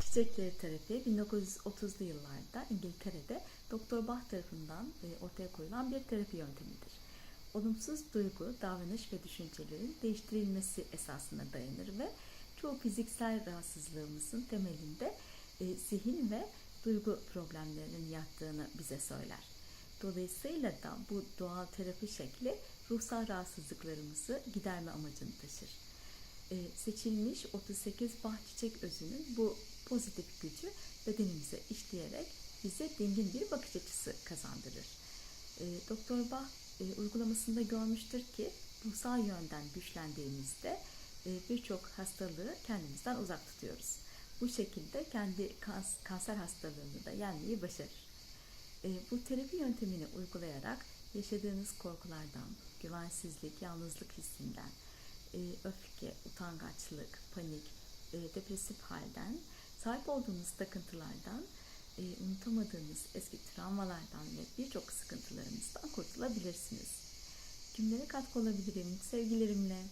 Çiçekleri terapi 1930'lu yıllarda İngiltere'de Doktor Bach tarafından e, ortaya koyulan bir terapi yöntemidir. Olumsuz duygu, davranış ve düşüncelerin değiştirilmesi esasına dayanır ve çoğu fiziksel rahatsızlığımızın temelinde e, zihin ve duygu problemlerinin yattığını bize söyler. Dolayısıyla da bu doğal terapi şekli ruhsal rahatsızlıklarımızı giderme amacını taşır. Ee, seçilmiş 38 bah özünün bu pozitif gücü bedenimize işleyerek bize dingin bir bakış açısı kazandırır. Ee, Doktor Bach e, uygulamasında görmüştür ki ruhsal yönden güçlendiğimizde e, birçok hastalığı kendimizden uzak tutuyoruz. Bu şekilde kendi kans- kanser hastalığını da yenmeyi başarır. E, bu terapi yöntemini uygulayarak yaşadığınız korkulardan, güvensizlik, yalnızlık hissinden, e, öfke, utangaçlık, panik, e, depresif halden, sahip olduğunuz takıntılardan, e, unutamadığınız eski travmalardan ve birçok sıkıntılarınızdan kurtulabilirsiniz. Kimlere katkı olabilirim? Sevgilerimle.